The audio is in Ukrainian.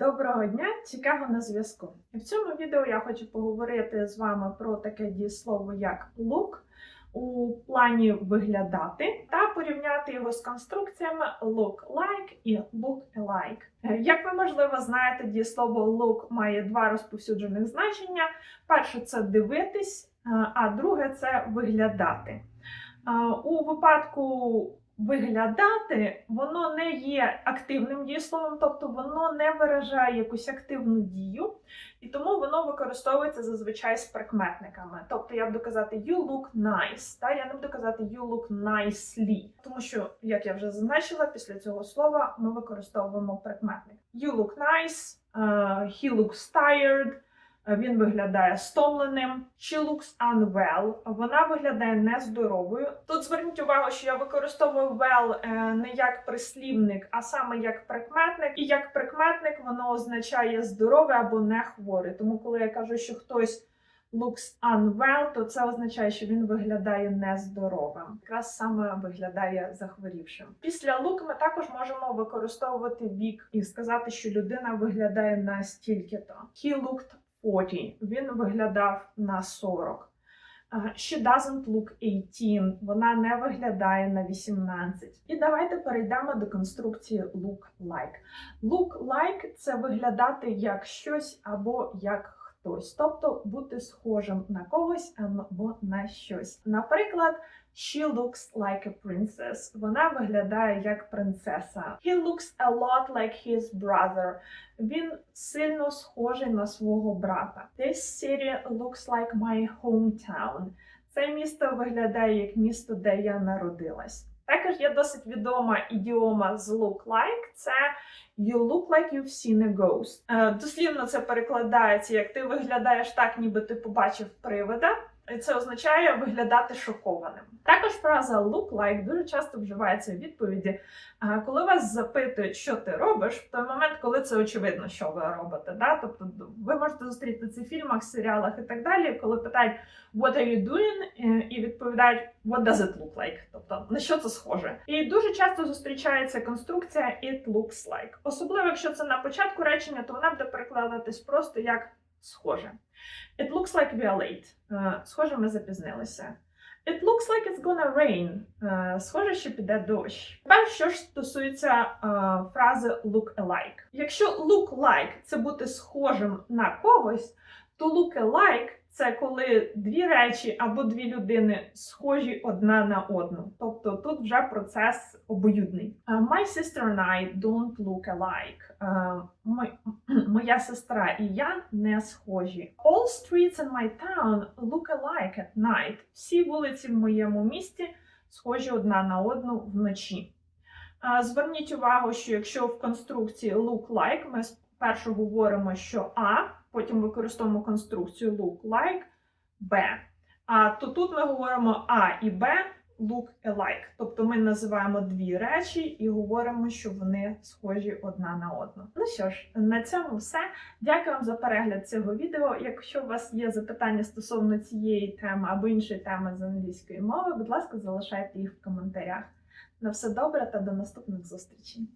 Доброго дня, Чикаго на зв'язку. В цьому відео я хочу поговорити з вами про таке дієслово як look у плані виглядати та порівняти його з конструкціями look like і look alike. Е, Як ви можливо знаєте, дієслово look має два розповсюджених значення: перше це дивитись, е, а друге це виглядати. Е, У випадку виглядати, воно не є активним дієсловом, тобто воно не виражає якусь активну дію, і тому воно використовується зазвичай з прикметниками. Тобто я буду казати you look nice, та я не буду казати you look nicely, тому що, як я вже зазначила, після цього слова ми використовуємо прикметник. You look nice, е, he looks tired. Е, Він виглядає стомленим. She looks unwell. Вона виглядає нездоровою. Тут зверніть увагу, що я використовую well е, не як прислівник, а саме як прикметник. І як прикметник воно означає здоровий або не хворий. Тому, коли я кажу, що хтось looks unwell, то це означає, що він виглядає нездоровим. Якраз саме виглядає захворівшим. Після look ми також можемо використовувати вік і сказати, що людина виглядає настільки-то. He looked 40. Він виглядав на 40. А, She doesn't look 18. Вона не виглядає на 18. І давайте перейдемо до конструкції look like. Look like це виглядати як щось або як хтось, тобто бути схожим на когось або на щось. Наприклад, She looks like a princess. Вона виглядає як принцеса. He looks a lot like his brother. Він сильно схожий на свого брата. This city looks like my hometown. Це місто виглядає як місто, де я народилась. Також є досить відома ідіома з look like. Це you look like you've seen a ghost. Е, Дослівно це перекладається як ти виглядаєш так, ніби ти побачив привида. І Це означає виглядати шокованим. Також фраза look like дуже часто вживається в відповіді, коли вас запитують, що ти робиш, в той момент, коли це очевидно, що ви робите. Да? Тобто ви можете зустріти це в фільмах, серіалах і так далі, коли питають what are you doing, і відповідають what does it look like, тобто на що це схоже. І дуже часто зустрічається конструкція it looks like. Особливо, якщо це на початку речення, то вона буде перекладатись просто як схоже. It looks like we are late. Uh, Схоже, ми запізнилися. It looks like it's gonna rain. Uh, Схоже, що піде дощ. Тепер, що ж стосується uh, фрази look alike. Якщо look like це бути схожим на когось, то look alike це коли дві речі або дві людини схожі одна на одну. Тобто тут вже процес обоюдний. Е, My sister and I don't look alike. Е, Моя сестра і я не схожі. All streets in my town look alike at night. Всі вулиці в моєму місті схожі одна на одну вночі. Зверніть увагу, що якщо в конструкції look like ми спершу говоримо, що А, потім використовуємо конструкцію look like Б. А то тут ми говоримо А і Б look alike. Тобто ми називаємо дві речі і говоримо, що вони схожі одна на одну. Ну що ж, на цьому все. Дякую вам за перегляд цього відео. Якщо у вас є запитання стосовно цієї теми або іншої теми з англійської мови, будь ласка, залишайте їх в коментарях. На все добре та до наступних зустрічей.